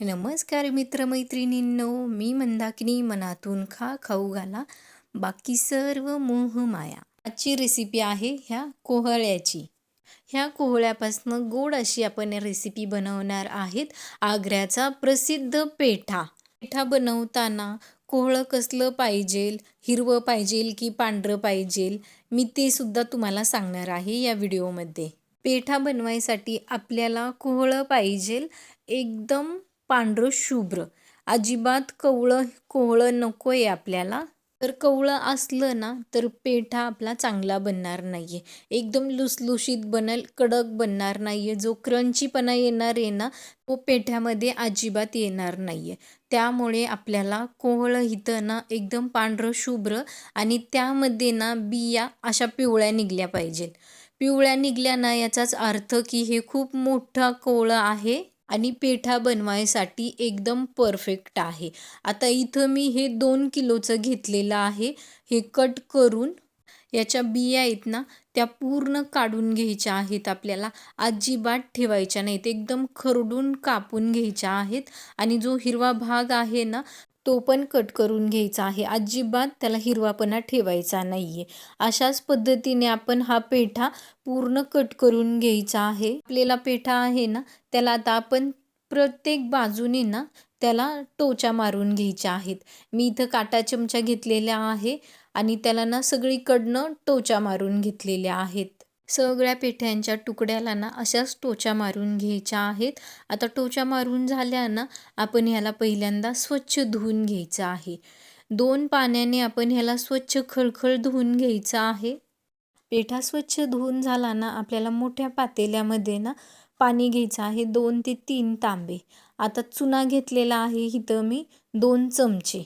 नमस्कार मित्रमैत्रिणींनो मी मंदाकिनी मनातून खा खाऊ घाला. बाकी सर्व मोह माया. आजची रेसिपी आहे ह्या कोहळ्याची. ह्या कोहळ्यापासनं गोड अशी आपण रेसिपी बनवणार आहेत. आग्र्याचा प्रसिद्ध पेठा. पेठा बनवताना कोहळं कसलं पाहिजेल हिरवं पाहिजेल की पांढरं पाहिजेल मी ते सुद्धा तुम्हाला सांगणार आहे या व्हिडिओमध्ये पेठा बनवायसाठी आपल्याला कोहळं पाहिजेल. एकदम पांढरं शुभ्र. अजिबात कवळं कोवळं नको आहे आपल्याला. तर कवळं असलं ना तर पेठा आपला चांगला बनणार नाही आहे एकदम लुसलुशीत बनल कडक बनणार नाही आहे जो क्रंचीपणा येणार आहे ना तो पेठ्यामध्ये अजिबात येणार नाही आहे त्यामुळे आपल्याला कोहळं इथं ना एकदम पांढरं शुभ्र आणि त्यामध्ये ना बिया अशा पिवळ्या निघल्या पाहिजेत. पिवळ्या निघल्या ना याचाच अर्थ की हे खूप मोठं कोवळं आहे. आणि पेठा बनवायसाठी एकदम परफेक्ट आहे. आता इथं मी हे दोन किलोचं घेतलेलं आहे. हे कट करून याच्या बिया आहेत ना त्या पूर्ण काढून घ्यायच्या आहेत आपल्याला. अजिबात ठेवायच्या नाहीत. एकदम खरडून कापून घ्यायच्या आहेत. आणि जो हिरवा भाग आहे ना तो पण कट करून घ्यायचा आहे. अजिबात त्याला हिरवापणा ठेवायचा नाही आहे अशाच पद्धतीने आपण हा पेठा पूर्ण कट करून घ्यायचा आहे. आपलेला पेठा आहे ना त्याला आता आपण प्रत्येक बाजूने ना त्याला टोचा मारून घ्यायच्या आहेत. मी इथं काटा चमचा घेतलेल्या आहे आणि त्याला ना सगळीकडनं टोचा मारून घेतलेल्या आहेत. सगळ्या पेठ्यांच्या तुकड्याला ना अशाच टोचा मारून घ्यायच्या आहेत. आता टोचा मारून झाल्या ना आपण ह्याला पहिल्यांदा स्वच्छ धुवून घ्यायचं आहे. दोन पाण्याने आपण ह्याला स्वच्छ खळखळ धुवून घ्यायचं आहे. पेठा स्वच्छ धुवून झाला ना आपल्याला मोठ्या पातेल्यामध्ये ना पाणी घ्यायचं आहे. दोन ते तीन तांबे. आता चुना घेतलेला आहे इथं मी दोन चमचे.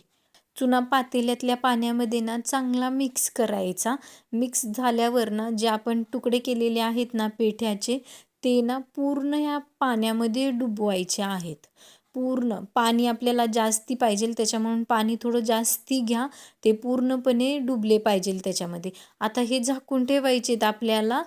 चुना पातेल्यातल्या पाण्यामध्ये ना चांगला मिक्स करायचा. मिक्स झाल्यावर ना जे आपण तुकडे केलेले आहेत ना पेठ्याचे ते ना पूर्ण ह्या पाण्यामध्ये डुबवायचे आहेत. पूर्ण पाणी आपल्याला जास्ती पाहिजे त्याच्यामुळे पाणी थोडं जास्ती घ्या ते पूर्णपणे डुबले पाहिजे त्याच्यामध्ये. आता हे झाकून ठेवायचेत आपल्याला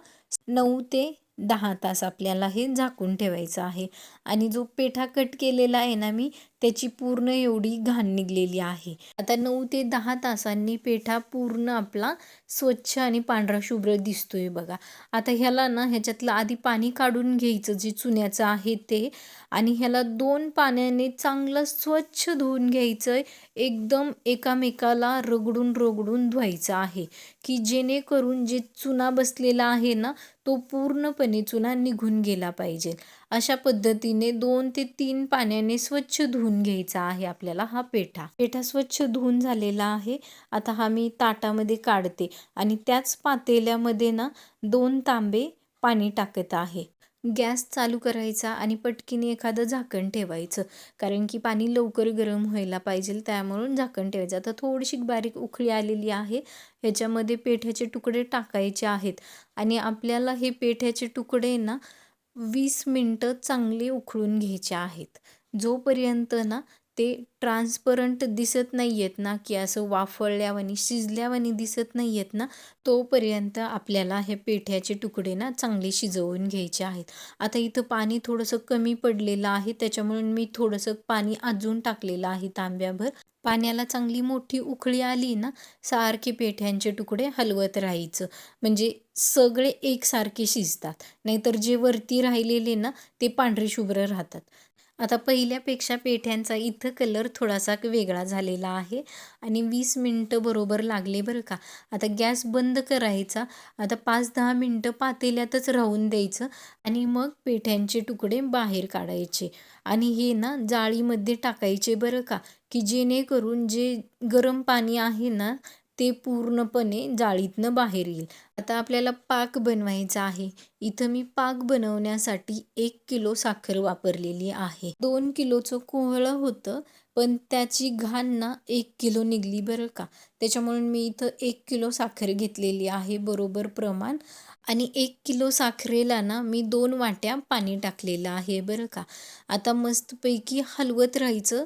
नऊ ते दहा तास आपल्याला हे झाकून ठेवायचं आहे. आणि जो पेठा कट केलेला आहे ना मी त्याची पूर्ण एवढी घाण निघलेली आहे. आता नऊ ते दहा तासांनी पेठा पूर्ण आपला स्वच्छ आणि पांढरा शुभ्र दिसतोय बघा. आता ह्याला ना ह्याच्यातलं आधी पाणी काढून घ्यायचं जे चुन्याचं आहे ते आणि ह्याला दोन पाण्याने चांगलं स्वच्छ धुवून घ्यायचं. एकदम एकामेकाला रगडून रगडून धुवायचं आहे की जेणेकरून जे चुना बसलेला आहे ना तो पूर्णपणे चुना निघून गेला पाहिजे. अशा पद्धतीने दोन ते तीन पाण्याने स्वच्छ धुवून घ्यायचा आहे आपल्याला हा पेठा. पेठा स्वच्छ धुवून झालेला आहे. आता हा मी ताटामध्ये काढते आणि त्याच पातेल्यामध्ये ना दोन तांबे पाणी टाकत आहे. गॅस चालू करायचा आणि पटकीने एखादं झाकण ठेवायचं. कारण की पाणी लवकर गरम व्हायला पाहिजे त्यामुळून झाकण ठेवायचं. आता थोडीशी बारीक उखळी आलेली आहे. ह्याच्यामध्ये पेठ्याचे तुकडे टाकायचे आहेत. आणि आपल्याला हे पेठ्याचे तुकडे ना वीस मिनटं चांगले उकळून घ्यायचे आहेत. जोपर्यंत ना ते ट्रान्सपरंट दिसत नाही आहेत ना की असं वाफळल्यावानी शिजल्यावानी दिसत नाही आहेत ना तोपर्यंत आपल्याला हे पेठ्याचे तुकडे ना चांगले शिजवून घ्यायचे आहेत. आता इथं पाणी थोडंसं कमी पडलेलं आहे त्याच्यामुळे मी थोडंसं पाणी अजून टाकलेलं आहे तांब्याभर. पाण्याला चांगली मोठी उखळी आली ना सारखे पेठ्यांचे तुकडे हलवत राहायचं. म्हणजे सगळे एकसारखे शिजतात. नाहीतर जे वरती राहिलेले ना ते पांढरे शुभ्र राहतात. आता पहिल्यापेक्षा पेठ्यांचा इथं कलर थोडासा वेगळा झालेला आहे. आणि वीस मिनटं बरोबर लागले बरं का. आता गॅस बंद करायचा. आता पाच दहा मिनटं पातेल्यातच राहून द्यायचं. आणि मग पेठ्यांचे तुकडे बाहेर काढायचे. आणि हे ना जाळीमध्ये टाकायचे बरं का. की जेणेकरून जे गरम पाणी आहे ना ते पूर्णपणे जाळीतनं बाहेर येईल. आता आपल्याला पाक बनवायचा आहे. इथं मी पाक बनवण्यासाठी एक किलो साखर वापरलेली आहे. दोन किलोचं कोहळं होतं पण त्याची घाण ना एक किलो निघली बरं का? त्याच्यामुळे मी इथं एक किलो साखर घेतलेली आहे बरोबर प्रमाण. आणि एक किलो साखरेला ना मी दोन वाट्या पाणी टाकलेलं आहे बरं का? आता मस्तपैकी हलवत राहायचं.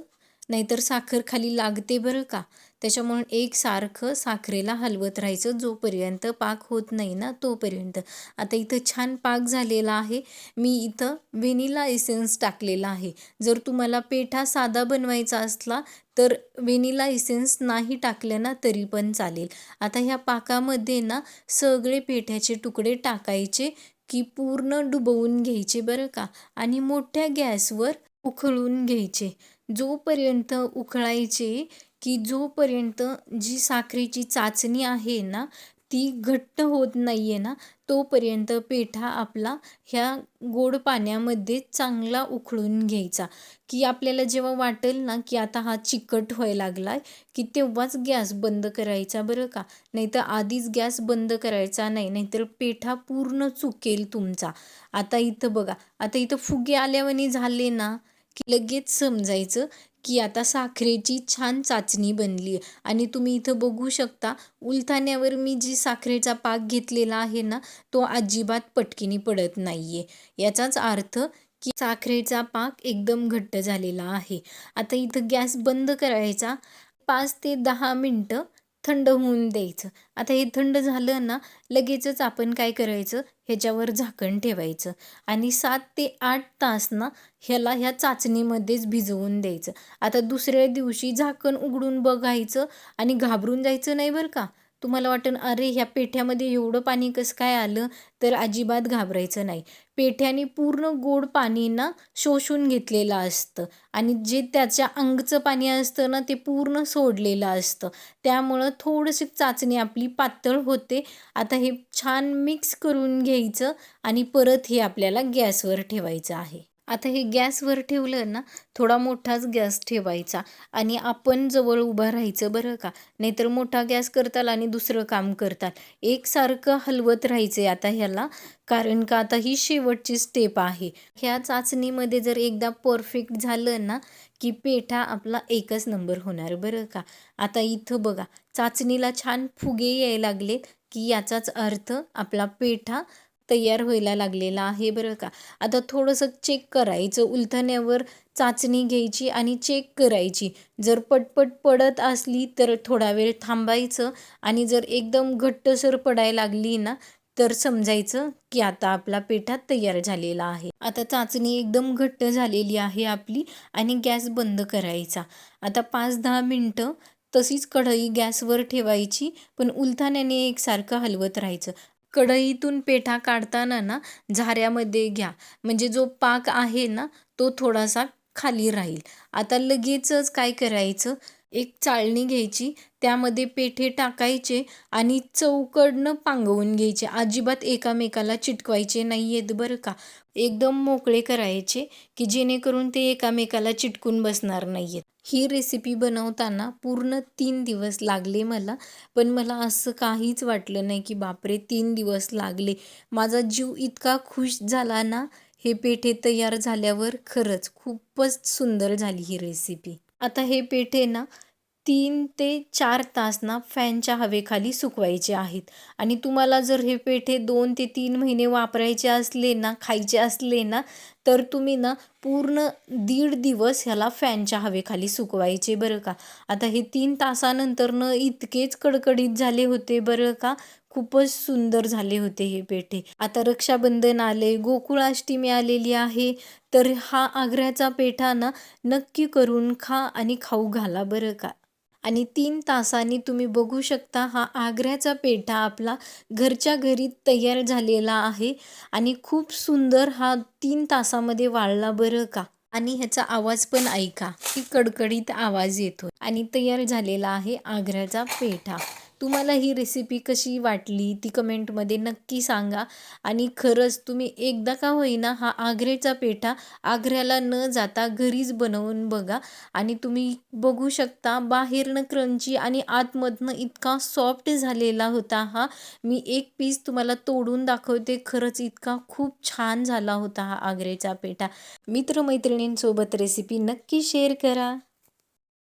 नाहीतर साखर खाली लागते बरं का? त्याच्यामुळे एक सारखं साखरेला हलवत राहायचं जोपर्यंत पाक होत नाही ना तोपर्यंत. आता इथं छान पाक झालेला आहे. मी इथं व्हेनिला एसेन्स टाकलेला आहे. जर तुम्हाला पेठा साधा बनवायचा असला तर व्हेनिला इसेन्स नाही टाकल्या ना तरी पण चालेल. आता ह्या पाकामध्ये ना सगळे पेठ्याचे तुकडे टाकायचे की पूर्ण डुबवून घ्यायचे बरं का? आणि मोठ्या गॅसवर उखळून घ्यायचे. जोपर्यंत उकळायचे की जोपर्यंत जी साखरेची चाचणी आहे ना ती घट्ट होत नाही आहे ना तोपर्यंत पेठा आपला ह्या गोड पाण्यामध्ये चांगला उकळून घ्यायचा. की आपल्याला जेव्हा वाटेल ना की आता हा चिकट व्हायला लागला आहे की तेव्हाच गॅस बंद करायचा बरं का? नाहीतर आधीच गॅस बंद करायचा नाही नाहीतर पेठा पूर्ण चुकेल तुमचा. आता इथं बघा आता इथं फुगे आल्यावानी झाले ना की लगेच समजायचं की आता साखरेची छान चाचणी बनली आहे. आणि तुम्ही इथं बघू शकता उलथाण्यावर मी जी साखरेचा पाक घेतलेला आहे ना तो अजिबात पटकीने पडत नाही आहे याचाच अर्थ की साखरेचा पाक एकदम घट्ट झालेला आहे. आता इथं गॅस बंद करायचा पाच ते दहा मिनटं थंड होऊन द्यायचं. आता हे थंड झालं ना लगेचच आपण काय करायचं ह्याच्यावर झाकण ठेवायचं आणि सात ते आठ तास ना ह्याला ह्या चाचणीमध्येच भिजवून द्यायचं. आता दुसऱ्या दिवशी झाकण उघडून बघायचं आणि घाबरून जायचं नाही बरं का? तुम्हाला वाटेल अरे ह्या पेठ्यामध्ये एवढं पाणी कसं काय आलं? तर अजिबात घाबरायचं नाही. पेठ्याने पूर्ण गोड पाणी ना शोषून घेतलेलं असतं आणि जे त्याच्या अंगचं पाणी असतं ना ते पूर्ण सोडलेलं असतं. त्यामुळं थोडंशी चाचणी आपली पातळ होते. आता हे छान मिक्स करून घ्यायचं आणि परत हे आपल्याला गॅसवर ठेवायचं आहे. आता हे गॅसवर ठेवलं ना थोडा मोठाच गॅस ठेवायचा आणि आपण जवळ उभं राहायचं बरं का? नाहीतर मोठा गॅस करताल आणि दुसरं काम करताल. एकसारखं हलवत राहायचं आता ह्याला कारण का आता ही शेवटची स्टेप आहे. ह्या चाचणीमध्ये जर एकदा परफेक्ट झालं ना की पेठा आपला एकच नंबर होणार बरं का? आता इथं बघा चाचणीला छान फुगे यायला लागले की याचाच अर्थ आपला पेठा तयार व्हायला लागलेला आहे बरं का. आता थोडंसं चेक करायचं. उलथण्यावर चाचणी घ्यायची आणि चेक करायची. जर पटपट पडत असली तर थोडा वेळ थांबायचं आणि जर एकदम घट्टसर पडायला लागली ना तर समजायचं की आता आपला पेठा तयार झालेला आहे. आता चाचणी एकदम घट्ट झालेली आहे आपली आणि गॅस बंद करायचा. आता पाच दहा मिनटं तशीच कढई गॅसवर ठेवायची पण उलथाण्याने एकसारखं हलवत राहायचं. कढईतून पेठा काढताना ना झाऱ्यामध्ये घ्या. म्हणजे जो पाक आहे ना तो थोडासा खाली राहील. आता लगेचच काय करायचं? एक चाळणी घ्यायची त्यामध्ये पेठे टाकायचे आणि चौकडनं पांगवून घ्यायचे. अजिबात एकामेकाला चिटकवायचे नाही आहेत बरं का. एकदम मोकळे करायचे की जेणेकरून ते एकामेकाला चिटकून बसणार नाही आहेत ही रेसिपी बनवताना पूर्ण तीन दिवस लागले मला. पण मला असं काहीच वाटलं नाही की बापरे तीन दिवस लागले. माझा जीव इतका खुश झाला ना हे पेठे तयार झाल्यावर खरंच खूपच सुंदर झाली ही रेसिपी आता हे पेठे ना तीन ते चार तास ना फॅनच्या हवेखाली सुकवायचे आहेत. आणि तुम्हाला जर हे पेठे दोन ते तीन महिने वापरायचे असले ना खायचे असले ना तर तुम्ही ना पूर्ण दीड दिवस ह्याला फॅनच्या हवेखाली सुकवायचे बरं का? आता हे तीन तासानंतर न इतकेच कडकडीत झाले होते बरं का? खूपच सुंदर झाले होते हे पेठे. आता रक्षाबंधन आले गोकुळाष्टमी आलेली आहे तर हा आग्र्याचा पेठा ना नक्की करून खा आणि खाऊ घाला बरं का? आणि तीन तासांनी तुम्ही बघू शकता हा आग्र्याचा पेठा आपला घरच्या घरी तयार झालेला आहे. आणि खूप सुंदर हा तीन तासामध्ये वाळला बरं का? आणि ह्याचा आवाज पण ऐका. की कडकडीत आवाज येतो आणि तयार झालेला आहे आग्र्याचा पेठा. तुम्हाला ही रेसिपी कशी वाटली ती कमेंटमध्ये नक्की सांगा. आणि खरंच तुम्ही एकदा का होईना हा आग्रेचा पेठा आग्र्याला न जाता घरीच बनवून बघा. आणि तुम्ही बघू शकता बाहेरनं क्रंची आणि आतमधनं इतका सॉफ्ट झालेला होता हा. मी एक पीस तुम्हाला तोडून दाखवते खरंच इतका खूप छान झाला होता हा आग्रेचा पेठा. मित्रमैत्रिणींसोबत रेसिपी नक्की शेअर करा.